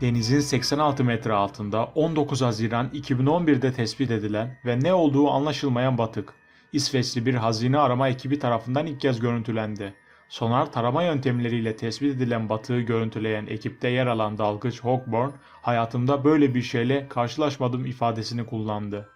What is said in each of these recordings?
Denizin 86 metre altında 19 Haziran 2011'de tespit edilen ve ne olduğu anlaşılmayan batık, İsveçli bir hazine arama ekibi tarafından ilk kez görüntülendi. Sonar tarama yöntemleriyle tespit edilen batığı görüntüleyen ekipte yer alan dalgıç Hawkburn, hayatımda böyle bir şeyle karşılaşmadım ifadesini kullandı.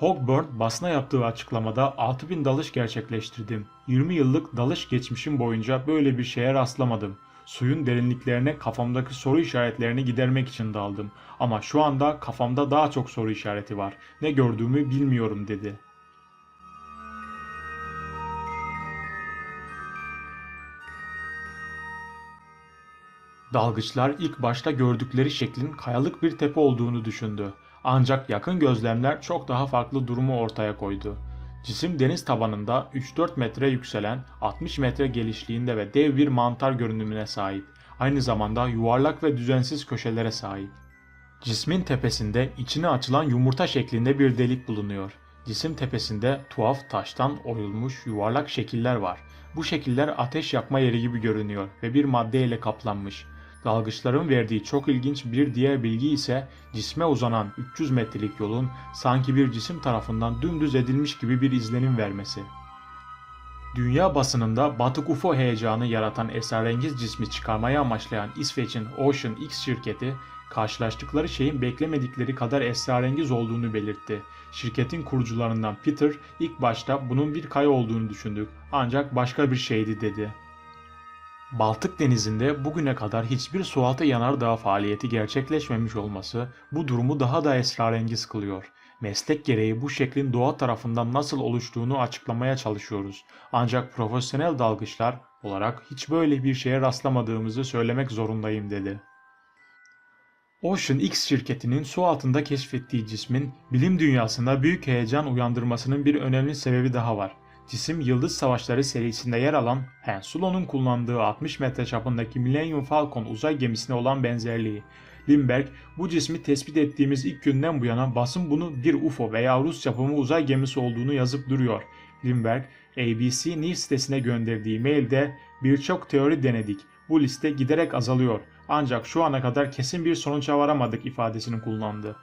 Hawkburn basına yaptığı açıklamada 6000 dalış gerçekleştirdim. 20 yıllık dalış geçmişim boyunca böyle bir şeye rastlamadım. Suyun derinliklerine kafamdaki soru işaretlerini gidermek için daldım. Ama şu anda kafamda daha çok soru işareti var. Ne gördüğümü bilmiyorum dedi. Dalgıçlar ilk başta gördükleri şeklin kayalık bir tepe olduğunu düşündü. Ancak yakın gözlemler çok daha farklı durumu ortaya koydu. Cisim deniz tabanında 3-4 metre yükselen, 60 metre genişliğinde ve dev bir mantar görünümüne sahip. Aynı zamanda yuvarlak ve düzensiz köşelere sahip. Cismin tepesinde içine açılan yumurta şeklinde bir delik bulunuyor. Cisim tepesinde tuhaf taştan oyulmuş yuvarlak şekiller var. Bu şekiller ateş yakma yeri gibi görünüyor ve bir maddeyle kaplanmış. Dalgıçların verdiği çok ilginç bir diğer bilgi ise cisme uzanan 300 metrelik yolun sanki bir cisim tarafından dümdüz edilmiş gibi bir izlenim vermesi. Dünya basınında batık UFO heyecanı yaratan esrarengiz cismi çıkarmayı amaçlayan İsveç'in Ocean X şirketi, karşılaştıkları şeyin beklemedikleri kadar esrarengiz olduğunu belirtti. Şirketin kurucularından Peter ilk başta bunun bir kaya olduğunu düşündük ancak başka bir şeydi dedi. Baltık Denizi'nde bugüne kadar hiçbir sualtı yanardağ faaliyeti gerçekleşmemiş olması bu durumu daha da esrarengiz kılıyor. Meslek gereği bu şeklin doğa tarafından nasıl oluştuğunu açıklamaya çalışıyoruz. Ancak profesyonel dalgıçlar olarak hiç böyle bir şeye rastlamadığımızı söylemek zorundayım dedi. Ocean X şirketinin su altında keşfettiği cismin bilim dünyasında büyük heyecan uyandırmasının bir önemli sebebi daha var. Cisim Yıldız Savaşları serisinde yer alan Han Solo'nun kullandığı 60 metre çapındaki Millennium Falcon uzay gemisine olan benzerliği. Lindbergh bu cismi tespit ettiğimiz ilk günden bu yana basın bunu bir UFO veya Rus yapımı uzay gemisi olduğunu yazıp duruyor. Lindbergh ABC News sitesine gönderdiği mailde birçok teori denedik. Bu liste giderek azalıyor. Ancak şu ana kadar kesin bir sonuca varamadık ifadesini kullandı.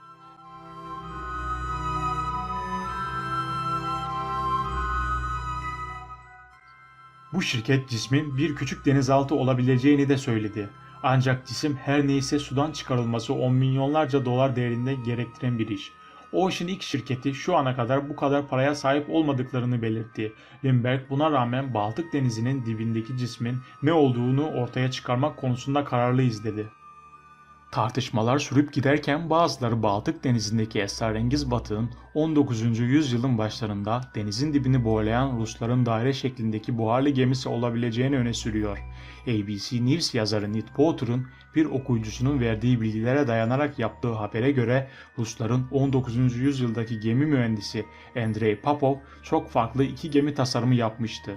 Bu şirket cismin bir küçük denizaltı olabileceğini de söyledi. Ancak cisim her neyse sudan çıkarılması 10 milyonlarca dolar değerinde gerektiren bir iş. Ocean X şirketi şu ana kadar bu kadar paraya sahip olmadıklarını belirtti. Lindbergh buna rağmen Baltık Denizi'nin dibindeki cismin ne olduğunu ortaya çıkarmak konusunda kararlıyız dedi. Tartışmalar sürüp giderken bazıları Baltık Denizi'ndeki esrarengiz batığın 19. yüzyılın başlarında denizin dibini boğlayan Rusların daire şeklindeki buharlı gemisi olabileceğini öne sürüyor. ABC News yazarı Nick Potter'ın bir okuyucusunun verdiği bilgilere dayanarak yaptığı habere göre Rusların 19. yüzyıldaki gemi mühendisi Andrei Popov çok farklı iki gemi tasarımı yapmıştı.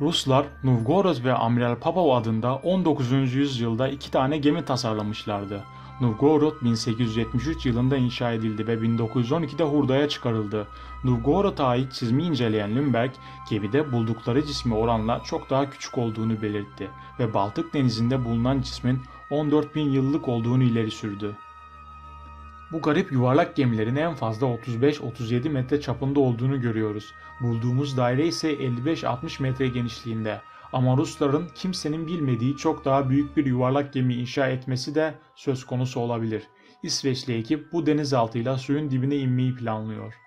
Ruslar Novgorod ve Amiral Popov adında 19. yüzyılda iki tane gemi tasarlamışlardı. Novgorod 1873 yılında inşa edildi ve 1912'de hurdaya çıkarıldı. Novgorod'a ait çizimi inceleyen Lindbergh, gemide buldukları cismi oranla çok daha küçük olduğunu belirtti ve Baltık denizinde bulunan cismin 14 bin yıllık olduğunu ileri sürdü. Bu garip yuvarlak gemilerin en fazla 35-37 metre çapında olduğunu görüyoruz. Bulduğumuz daire ise 55-60 metre genişliğinde. Ama Rusların kimsenin bilmediği çok daha büyük bir yuvarlak gemi inşa etmesi de söz konusu olabilir. İsveçli ekip bu denizaltıyla suyun dibine inmeyi planlıyor.